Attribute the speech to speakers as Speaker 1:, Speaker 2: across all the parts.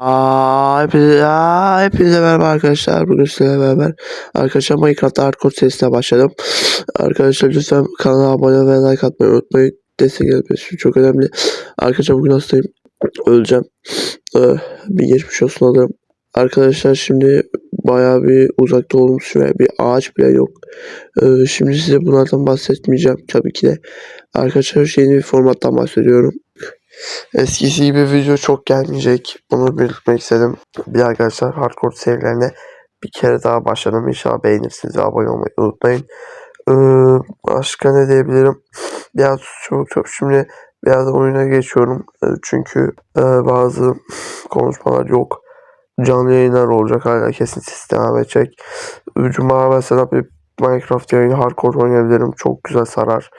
Speaker 1: Aa, hepinize, aa, hepinize merhaba arkadaşlar. Bugün sizlerle beraber arkadaşlar Minecraft Hardcore serisine başladım. Arkadaşlar lütfen kanala abone ve like atmayı unutmayın. Destek etmesi çok önemli. Arkadaşlar bugün hastayım. Öleceğim. Ee, bir geçmiş olsun alırım. Arkadaşlar şimdi bayağı bir uzakta olduğum süre bir ağaç bile yok. Ee, şimdi size bunlardan bahsetmeyeceğim tabii ki de. Arkadaşlar yeni bir formattan bahsediyorum. Eskisi gibi video çok gelmeyecek. Bunu belirtmek istedim. Bir arkadaşlar hardcore serilerine bir kere daha başladım. İnşallah beğenirsiniz abone olmayı unutmayın. Ee, başka ne diyebilirim? Biraz çok çok şimdi biraz oyuna geçiyorum. Ee, çünkü e, bazı konuşmalar yok. Canlı yayınlar olacak. Hala kesintisiz devam edecek. Cuma mesela bir Minecraft yayını hardcore oynayabilirim. Çok güzel sarar.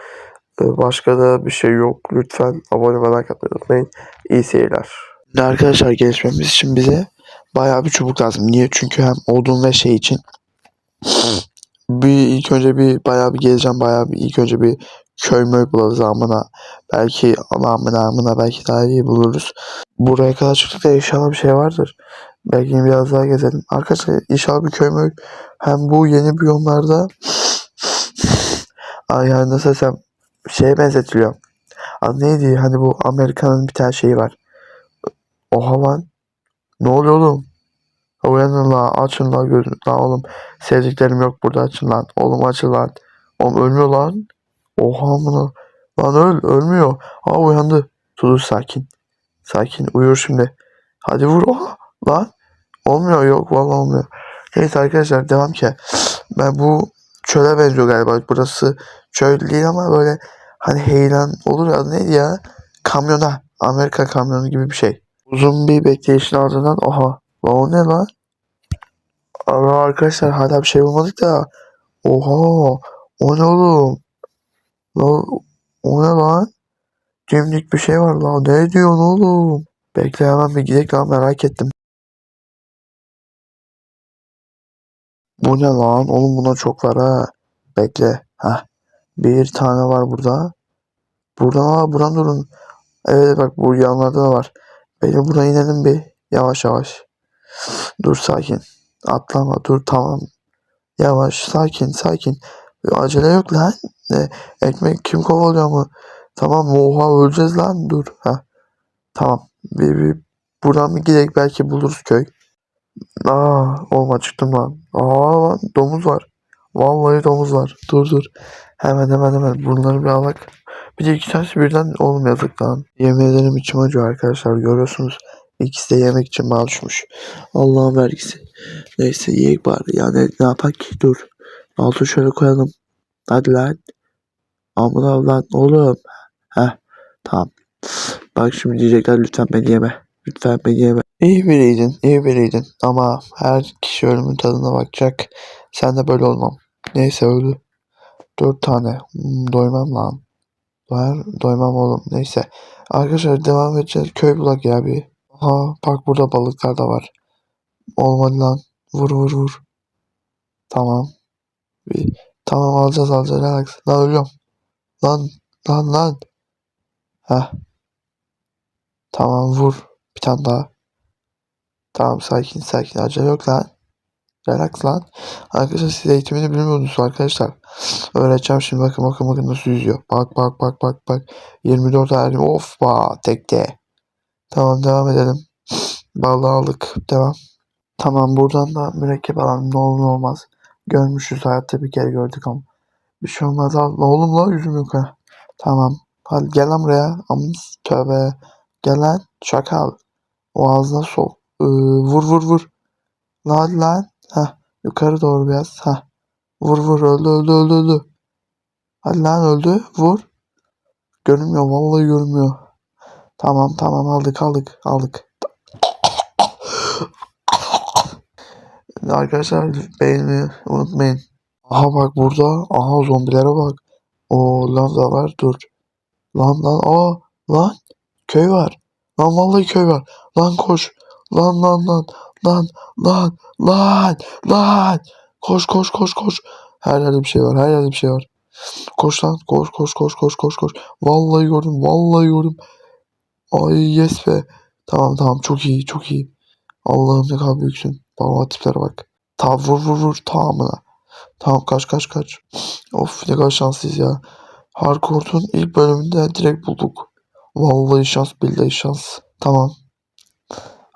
Speaker 1: Ee, Başka da bir şey yok. Lütfen abone ve like atmayı unutmayın. İyi seyirler. Arkadaşlar gelişmemiz için bize bayağı bir çubuk lazım. Niye? Çünkü hem odun ve şey için bir ilk önce bir bayağı bir geleceğim. Bayağı bir ilk önce bir köy möy buluruz amına. Belki amına amına belki daha iyi buluruz. Buraya kadar çıktık da inşallah bir şey vardır. Belki biraz daha gezelim. Arkadaşlar inşallah bir köy möy hem bu yeni biyomlarda yani nasıl desem şeye benzetiliyor. Adı neydi? Hani bu Amerika'nın bir tane şeyi var. Oha lan. Ne oluyor oğlum? Uyanın lan. Açın lan gözünü. Lan oğlum. Sevdiklerim yok burada. Açın lan. Oğlum açın lan. Oğlum ölmüyor lan. Oha amına. Lan öl. Ölmüyor. Aa uyandı. Dur sakin. Sakin. Uyur şimdi. Hadi vur. Oha. Lan. Olmuyor. Yok. Vallahi olmuyor. Neyse arkadaşlar devam ki. Ben bu çöle benziyor galiba. Burası çöl değil ama böyle hani heyelan olur ya neydi ya? Kamyona. Amerika kamyonu gibi bir şey. Uzun bir bekleyişin ardından oha. Lan o ne lan? Ama arkadaşlar hala bir şey bulmadık da. Oha. O ne oğlum? Lan o ne lan? Dimdik bir şey var lan. Ne diyorsun oğlum? Bekle hemen bir gidelim lan merak ettim. Bu ne lan? Oğlum buna çok var ha. Bekle. Heh. Bir tane var burada. Buradan aa buradan durun. Evet bak bu yanlarda da var. Benim buraya inelim bir. Yavaş yavaş. Dur sakin. Atlama dur tamam. Yavaş sakin sakin. Acele yok lan. Ne? Ekmek kim kovalıyor mu? Tamam oha öleceğiz lan dur. Ha. Tamam. Bir, bir buradan bir gidelim belki buluruz köy. Aa olma çıktım lan. Aa lan domuz var. Vallahi domuz var. Dur dur. Hemen hemen hemen bunları bir alak. Bir de iki tanesi birden oğlum yazık lan. Yemin ederim içim acıyor arkadaşlar görüyorsunuz. İkisi de yemek için bağışmış. Allah'ın vergisi. Neyse yiyek bari. Yani ne yapak ki dur. Altı şöyle koyalım. Hadi lan. Aman lan oğlum. Heh tamam. Bak şimdi diyecekler lütfen beni yeme. Lütfen beni yeme. İyi biriydin, iyi biriydin. Ama her kişi ölümün tadına bakacak. Sen de böyle olmam. Neyse öldü. Dört tane. Hmm, doymam lan. Doyar, doymam oğlum. Neyse. Arkadaşlar devam edeceğiz. Köy bulak ya bir. Aha bak burada balıklar da var. Olmadı lan. Vur vur vur. Tamam. Bir, tamam alacağız alacağız. Relax. Lan ölüyorum. Lan lan lan. Heh. Tamam vur. Bir tane daha. Tamam sakin sakin. Acele yok lan. Relax lan. Arkadaşlar siz eğitimini bilmiyordunuz arkadaşlar. Öğreteceğim şimdi bakın bakın bakın nasıl yüzüyor. Bak bak bak bak bak. 24 halim of ba tekte. Tamam devam edelim. Balığı aldık. Devam. Tamam buradan da mürekkep alalım. Ne olur ne olmaz. Görmüşüz hayatta bir kere gördük ama. Bir şey olmaz al. Oğlum lan yüzüm ha. Tamam. Hadi gel lan buraya. Aman tövbe. Gel lan. Şakal. O ağzına sok. Ee, vur vur vur. Lan lan. Heh. Yukarı doğru biraz. Heh. Vur vur öldü öldü öldü öldü. Hadi lan öldü. Vur. Görünmüyor. Vallahi görünmüyor. Tamam tamam aldık aldık aldık. Arkadaşlar beğenmeyi unutmayın. Aha bak burada. Aha zombilere bak. O lan da var dur. Lan lan aa lan köy var. Lan vallahi köy var. Lan koş. Lan lan lan lan lan lan lan. Koş koş koş koş. Her yerde bir şey var. Her yerde bir şey var. Koş lan. Koş koş koş koş koş koş. Vallahi gördüm. Vallahi gördüm. Ay yes be. Tamam tamam çok iyi çok iyi. Allah'ım ne kadar büyüksün. Baba tiplere bak. Tamam vur vur vur tamamına. Tamam kaç kaç kaç. Of ne kadar şanslıyız ya. Hardcore'un ilk bölümünde direkt bulduk. Vallahi şans billahi şans. Tamam.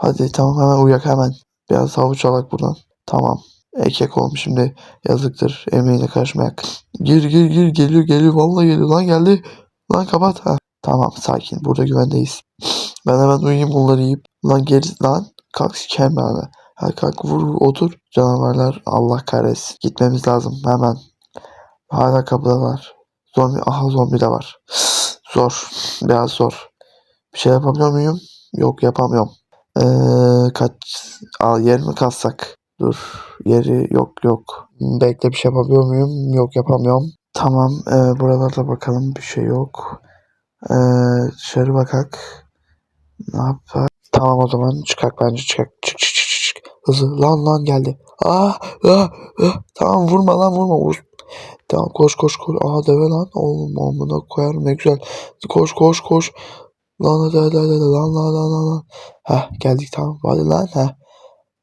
Speaker 1: Hadi tamam hemen uyak hemen. Biraz havuç alak buradan. Tamam. Ekek olmuş şimdi. Yazıktır. Emeğine karışmayak. Gir gir gir geliyor geliyor. Vallahi geliyor lan geldi. Lan kapat ha. Tamam sakin. Burada güvendeyiz. Ben hemen uyuyayım bunları yiyip. Lan geri lan. Kalk sikem bana. Hadi kalk vur vur otur. Canavarlar Allah kahretsin. Gitmemiz lazım hemen. Hala kapıdalar. Zombi aha zombi de var. Zor. Biraz zor. Bir şey yapabiliyor muyum? Yok yapamıyorum. Ee, kaç al yer mi kalsak? Dur. Yeri yok yok. Bekle bir şey yapabiliyor muyum? Yok yapamıyorum. Tamam. ee, buralarda bakalım bir şey yok. Ee, dışarı bakak. Ne yapar? Tamam o zaman çıkak bence çıkak. Çık çık çık çık. Hızlı lan lan geldi. Ah, ah, ah. Tamam vurma lan vurma. Vur. Tamam koş koş koş. Aha deve lan. Oğlum amına koyarım ne güzel. Koş koş koş. Lan hadi hadi, hadi. lan lan lan lan lan. Heh geldik tamam. Hadi lan heh.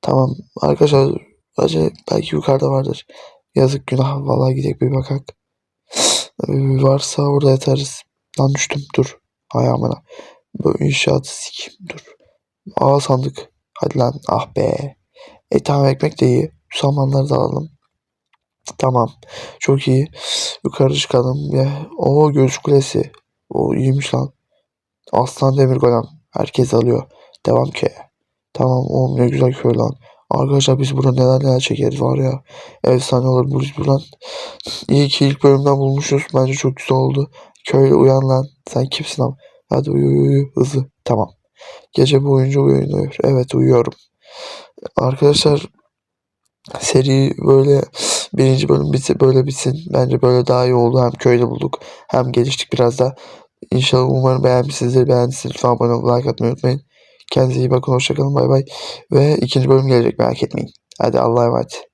Speaker 1: Tamam arkadaşlar. Acı belki yukarıda vardır. Yazık günah. Vallahi gidelim bir bakak. Ee, varsa orada yatarız. Lan düştüm dur. Hay amına. Bu inşaatı sikim dur. Aa sandık. Hadi lan ah be. E tamam ekmek de iyi. Samanları da alalım. Tamam. Çok iyi. Yukarı çıkalım. Ya. O göğüs kulesi. O iyiymiş lan. Aslan demir golem. Herkes alıyor. Devam ki. Tamam oğlum ne güzel köy lan. Arkadaşlar biz burada neler neler çekeriz var ya. Efsane olur bu biz buradan. İyi ki ilk bölümden bulmuşuz. Bence çok güzel oldu. Köylü uyan lan. Sen kimsin ama? Hadi uyu uyu uyu. Hızlı. Tamam. Gece boyunca uyuyun uyur. Evet uyuyorum. Arkadaşlar seri böyle birinci bölüm bitse böyle bitsin. Bence böyle daha iyi oldu. Hem köyde bulduk hem geliştik biraz da. İnşallah umarım beğenmişsinizdir. Beğendiyseniz lütfen abone olup like atmayı unutmayın. Kendinize iyi bakın. Hoşçakalın. Bay bay. Ve ikinci bölüm gelecek merak etmeyin. Hadi Allah'a emanet.